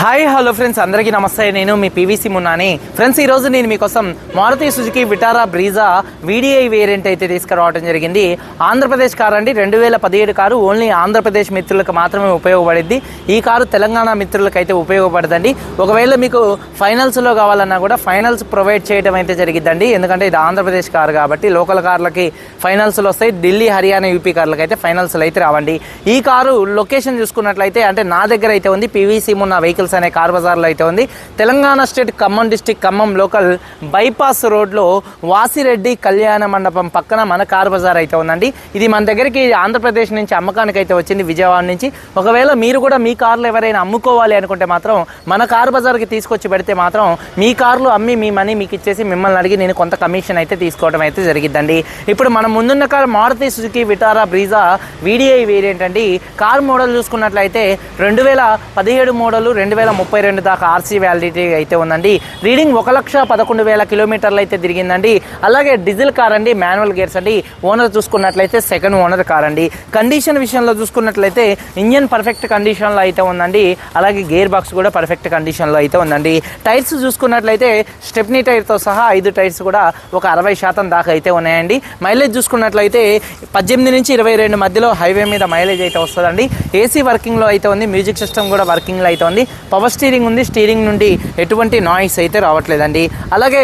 Hi hello friends. అందరికీ నమస్తే. నేను మీ పీవీసీ మున్నాని. ఫ్రెండ్స్ ఈరోజు నేను మీకోసం Maruti Suzuki Vitara Brezza VDI variant అయితే తీసుకురావడం జరిగింది. ఆంధ్రప్రదేశ్ కారు అండి. రెండు వేల పదిహేడు కారు ఓన్లీ ఆంధ్రప్రదేశ్ మిత్రులకు మాత్రమే ఉపయోగపడింది. ఈ కారు తెలంగాణ మిత్రులకు అయితే ఉపయోగపడదండి. ఒకవేళ మీకు ఫైనల్స్లో కావాలన్నా కూడా ఫైనల్స్ ప్రొవైడ్ చేయడం అయితే జరిగిద్దండి. ఎందుకంటే ఇది ఆంధ్రప్రదేశ్ కారు కాబట్టి లోకల్ కార్లకి ఫైనల్స్లో వస్తాయి. ఢిల్లీ హర్యానా యూపీ కార్లకి అయితే ఫైనల్స్లో అయితే రావండి. ఈ కారు లొకేషన్ చూసుకున్నట్లయితే అంటే నా దగ్గర అయితే ఉంది. పీవీసీ మున్న వెహికల్స్ అనే కార్ బజార్లో అయితే ఉంది. Telangana state Khammam district Khammam local bypass రోడ్లో వాసిరెడ్డి కళ్యాణ మండపం పక్కన మన కార్ బజార్ అయితే ఉందండి. ఇది మన దగ్గరికి ఆంధ్రప్రదేశ్ నుంచి అమ్మకానికి అయితే వచ్చింది విజయవాడ నుంచి. ఒకవేళ మీరు కూడా మీ కార్లు ఎవరైనా అమ్ముకోవాలి అనుకుంటే మాత్రం మన కార్ బజార్కి తీసుకొచ్చి పెడితే మాత్రం మీ కార్లు అమ్మి మీ మనీ మీకు ఇచ్చేసి మిమ్మల్ని అడిగి నేను కొంత కమిషన్ అయితే తీసుకోవడం అయితే జరిగిద్దండి. ఇప్పుడు మనం ముందున్న car Maruti Suzuki Vitara Brezza VDI variant అండి. కార్ మోడల్ చూసుకున్నట్లయితే రెండు వేల పదిహేడు మోడల్ రెండు వేల ముప్పై రెండు దాకా ఆర్సీ వ్యాలిడిటీ అయితే ఉందండి. రీడింగ్ ఒక లక్ష పదకొండు వేల కిలోమీటర్లు అయితే తిరిగిందండి. అలాగే డీజిల్ కార్ అండి మాన్యువల్ గేర్స్ అండి. ఓనర్ చూసుకున్నట్లయితే సెకండ్ ఓనర్ కార్ అండి. కండిషన్ విషయంలో చూసుకున్నట్లయితే ఇంజన్ పర్ఫెక్ట్ కండిషన్లో అయితే ఉందండి. అలాగే గేర్ బాక్స్ కూడా పర్ఫెక్ట్ కండిషన్లో అయితే ఉందండి. టైర్స్ చూసుకున్నట్లయితే స్టెప్నీ టైర్తో సహా ఐదు టైర్స్ కూడా ఒక అరవై శాతం దాకా అయితే ఉన్నాయండి. మైలేజ్ చూసుకున్నట్లయితే పద్దెనిమిది నుంచి ఇరవై రెండు మధ్యలో హైవే మీద మైలేజ్ అయితే వస్తుందండి. ఏసీ వర్కింగ్లో అయితే ఉంది. మ్యూజిక్ సిస్టమ్ కూడా వర్కింగ్లో అయితే ఉంది. పవర్ స్టీరింగ్ ఉంది స్టీరింగ్ నుండి ఎటువంటి నాయిస్ అయితే రావట్లేదండి. అలాగే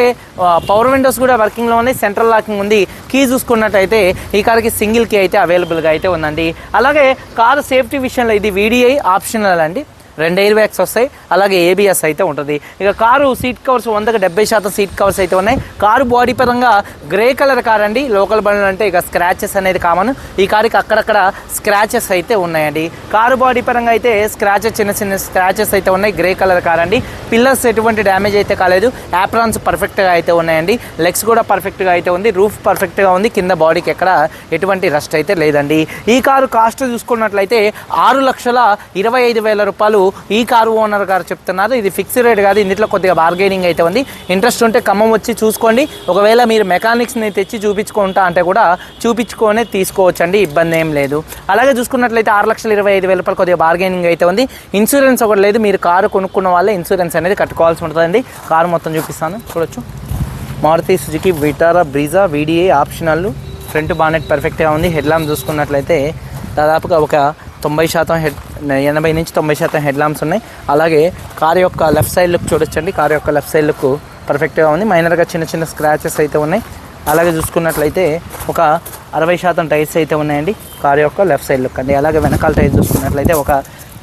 పవర్ విండోస్ కూడా వర్కింగ్లో ఉన్నాయి సెంట్రల్ లాకింగ్ ఉంది. కీ చూసుకున్నట్టయితే ఈ కార్కి సింగిల్ కీ అయితే అవైలబుల్గా అయితే ఉందండి. అలాగే కారు సేఫ్టీ విషయంలో ఇది వీడిఐ ఆప్షనల్ అండి. రెండు ఎయిర్ బ్యాగ్స్ వస్తాయి అలాగే ఏబిఎస్ అయితే ఉంటుంది. ఇక కారు సీట్ కవర్స్ వందకు డెబ్బై శాతం సీట్ కవర్స్ అయితే ఉన్నాయి. కారు బాడీ పరంగా గ్రే కలర్ కార్ అండి. లోకల్ బండ్లు అంటే ఇక స్క్రాచెస్ అనేది కామన్ ఈ కారుకి అక్కడక్కడ స్క్రాచెస్ అయితే ఉన్నాయండి. కారు బాడీ పరంగా అయితే స్క్రాచెస్ చిన్న చిన్న స్క్రాచెస్ అయితే ఉన్నాయి. గ్రే కలర్ కార్ అండి. పిల్లర్స్ ఎటువంటి డ్యామేజ్ అయితే కాలేదు. యాప్రాన్స్ పర్ఫెక్ట్గా అయితే ఉన్నాయండి. లెగ్స్ కూడా పర్ఫెక్ట్గా అయితే ఉంది. రూఫ్ పర్ఫెక్ట్గా ఉంది. కింద బాడీకి ఎక్కడ ఎటువంటి రస్ట్ అయితే లేదండి. ఈ కారు కాస్ట్ చూసుకున్నట్లయితే ఆరు లక్షల ఇరవై ఐదు వేల రూపాయలు ఈ కారు ఓనర్ గారు చెప్తున్నారు. ఇది ఫిక్స్ రేట్ కాదు. ఇందులో కొద్దిగా బార్గెనింగ్ అయితే ఉంది. ఇంట్రెస్ట్ ఉంటే ఖమ్మం వచ్చి చూసుకోండి. ఒకవేళ మీరు మెకానిక్స్ని తెచ్చి చూపించుకుంటా అంటే కూడా చూపించుకొనే తీసుకోవచ్చండి. ఇబ్బంది ఏం లేదు. అలాగే చూసుకున్నట్లయితే ఆరు లక్షల ఇరవై ఐదు వేల రూపాయలు కొద్దిగా బార్గెనింగ్ అయితే ఉంది. ఇన్సూరెన్స్ ఒకటి లేదు. మీరు కారు కొనుక్కున్న వాళ్ళే ఇన్సూరెన్స్ అనేది కట్టుకోవాల్సి ఉంటుందండి. కారు మొత్తం చూపిస్తాను. చూడొచ్చు. Maruti Suzuki Vitara Brezza VDA optional front bonnet పర్ఫెక్ట్గా ఉంది. హెడ్ లాంప్ చూసుకున్నట్లయితే దాదాపుగా ఒక తొంభై శాతం హెడ్ ఎనభై నుంచి తొంభై శాతం హెడ్ ల్యాంప్స్ ఉన్నాయి. అలాగే కార్ యొక్క లెఫ్ట్ సైడ్ లుక్ చూడొచ్చండి. కార్ యొక్క లెఫ్ట్ సైడ్ లుక్ పర్ఫెక్ట్గా ఉంది. మైనర్గా చిన్న చిన్న స్క్రాచెస్ అయితే ఉన్నాయి. అలాగే చూసుకున్నట్లయితే ఒక అరవై శాతం టైర్స్ అయితే ఉన్నాయండి కార్ యొక్క లెఫ్ట్ సైడ్ లుక్ అండి. అలాగే వెనకాల టైర్స్ చూసుకున్నట్లయితే ఒక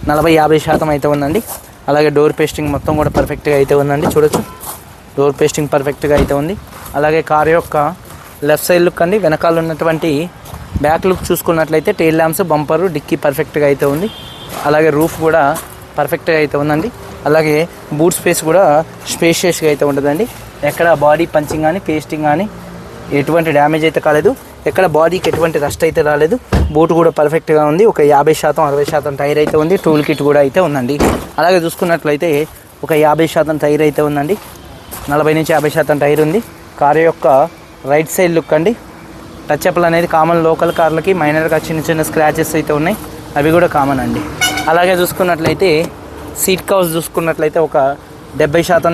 నలభై యాభై శాతం అయితే ఉందండి. అలాగే డోర్ పేస్టింగ్ మొత్తం కూడా పర్ఫెక్ట్గా అయితే ఉందండి. చూడొచ్చు. డోర్ పేస్టింగ్ పర్ఫెక్ట్గా అయితే ఉంది. అలాగే కార్ యొక్క లెఫ్ట్ సైడ్ లుక్ అండి. వెనకాల ఉన్నటువంటి బ్యాక్ లుక్ చూసుకున్నట్లయితే టైల్ ల్యాంప్స్ బంపరు డిక్కీ పర్ఫెక్ట్గా అయితే ఉంది. అలాగే రూఫ్ కూడా పర్ఫెక్ట్గా అయితే ఉందండి. అలాగే బూట్ స్పేస్ కూడా స్పేషియస్గా అయితే ఉంటుందండి. ఎక్కడ బాడీ పంచింగ్ కానీ పేస్టింగ్ కానీ ఎటువంటి డ్యామేజ్ అయితే కాలేదు. ఎక్కడ బాడీకి ఎటువంటి రస్ట్ అయితే రాలేదు. బూట్ కూడా పర్ఫెక్ట్గా ఉంది. ఒక యాభై శాతం అరవై శాతం టైర్ అయితే ఉంది. టూల్ కిట్ కూడా అయితే ఉందండి. అలాగే చూసుకున్నట్లయితే ఒక యాభై శాతం టైర్ అయితే ఉందండి. నలభై నుంచి యాభై శాతం టైర్ ఉంది. కారు యొక్క రైట్ సైడ్ లుక్ అండి. టచ్ అప్లు అనేది కామన్ లోకల్ కార్లకి మైనర్గా చిన్న చిన్న స్క్రాచెస్ అయితే ఉన్నాయి. అవి కూడా కామన్ అండి. అలాగే చూసుకున్నట్లయితే సీట్ కవర్స్ చూసుకున్నట్లయితే ఒక డెబ్బై శాతం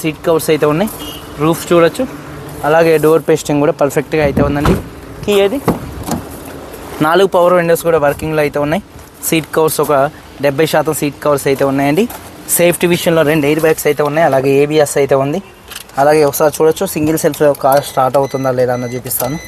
సీట్ కవర్స్ అయితే ఉన్నాయి. రూఫ్ చూడొచ్చు. అలాగే డోర్ పేస్టింగ్ కూడా పర్ఫెక్ట్గా అయితే ఉందండి. కీ ఏది? నాలుగు పవర్ విండోస్ కూడా వర్కింగ్లో అయితే ఉన్నాయి. సీట్ కవర్స్ ఒక డెబ్బై శాతం సీట్ కవర్స్ అయితే ఉన్నాయండి. సేఫ్టీ విషయంలో రెండు ఎయిర్ బ్యాగ్స్ అయితే ఉన్నాయి. అలాగే ఏబిఎస్ అయితే ఉంది. అలాగే ఒకసారి చూడొచ్చు. సింగిల్ సెల్ఫ్లో కార్ స్టార్ట్ అవుతుందా లేదా అన్న చూపిస్తాను.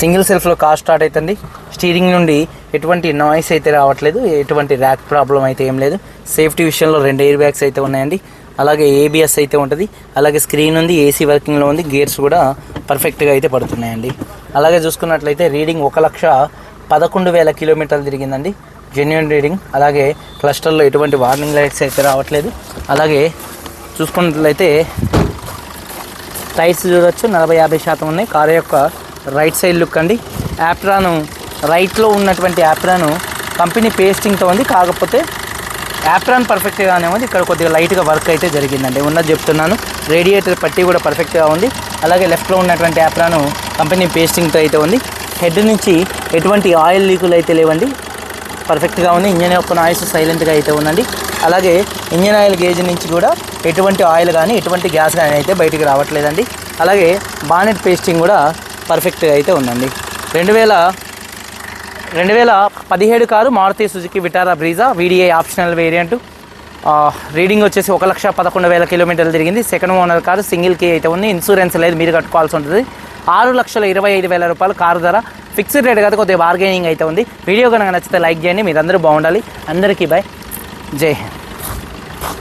సింగిల్ సెల్ఫ్లో కార్ స్టార్ట్ అవుతుంది స్టీరింగ్ నుండి ఎటువంటి నాయిస్ అయితే రావట్లేదు ఎటువంటి ర్యాక్ ప్రాబ్లం అయితే ఏం లేదు. సేఫ్టీ విషయంలో రెండు ఎయిర్ బ్యాగ్స్ అయితే ఉన్నాయండి. అలాగే ఏబిఎస్ అయితే ఉంటుంది. అలాగే స్క్రీన్ ఉంది ఏసీ వర్కింగ్లో ఉంది గేర్స్ కూడా పర్ఫెక్ట్గా అయితే పడుతున్నాయండి. అలాగే చూసుకున్నట్లయితే రీడింగ్ ఒక లక్ష పదకొండు వేల కిలోమీటర్లు తిరిగిందండి. Genuine reading. అలాగే క్లస్టర్లో ఎటువంటి వార్నింగ్ లైట్స్ అయితే రావట్లేదు. అలాగే చూసుకున్నట్లయితే టైర్స్ చూడొచ్చు నలభై యాభై శాతం ఉన్నాయి. కారు యొక్క రైట్ సైడ్ లుక్ అండి. యాప్రాను రైట్లో ఉన్నటువంటి యాప్రాను కంపెనీ పేస్టింగ్తో ఉంది. కాకపోతే యాప్రాన్ పర్ఫెక్ట్గానే ఉంది ఇక్కడ కొద్దిగా లైట్గా వర్క్ అయితే జరిగిందండి. ఉన్నది చెప్తున్నాను. రేడియేటర్ పట్టి కూడా పర్ఫెక్ట్గా ఉంది. అలాగే లెఫ్ట్లో ఉన్నటువంటి యాప్రాను కంపెనీ పేస్టింగ్తో అయితే ఉంది. హెడ్ నుంచి ఎటువంటి ఆయిల్ లీకులు అయితే లేవండి. పర్ఫెక్ట్గా ఉంది. ఇంజన్ యొక్క నాయిస్ సైలెంట్గా అయితే ఉందండి. అలాగే ఇంజన్ ఆయిల్ గేజ్ నుంచి కూడా ఎటువంటి ఆయిల్ కానీ ఎటువంటి గ్యాస్ కానీ అయితే బయటికి రావట్లేదండి. అలాగే బానెట్ పేస్టింగ్ కూడా పర్ఫెక్ట్గా అయితే ఉందండి. రెండు వేల రెండు వేల పదిహేడు car Maruti Suzuki Vitara Brezza VDI optional variant. Reading వచ్చేసి ఒక లక్ష పదకొండు వేల కిలోమీటర్లు తిరిగింది. Second owner car single key అయితే ఉంది. ఇన్సూరెన్స్ లేదు మీరు కట్టుకోవాల్సి ఉంటుంది. ఆరు లక్షల ఇరవై ఐదు వేల రూపాయలు కారు ధర. ఫిక్స్డ్ రేట్ కదా కొద్దిగా బార్గెనింగ్ అయితే ఉంది. వీడియో కనుక నచ్చితే లైక్ చేయండి మీరందరూ బాగుండాలి. అందరికీ బాయ్ జై హింద్.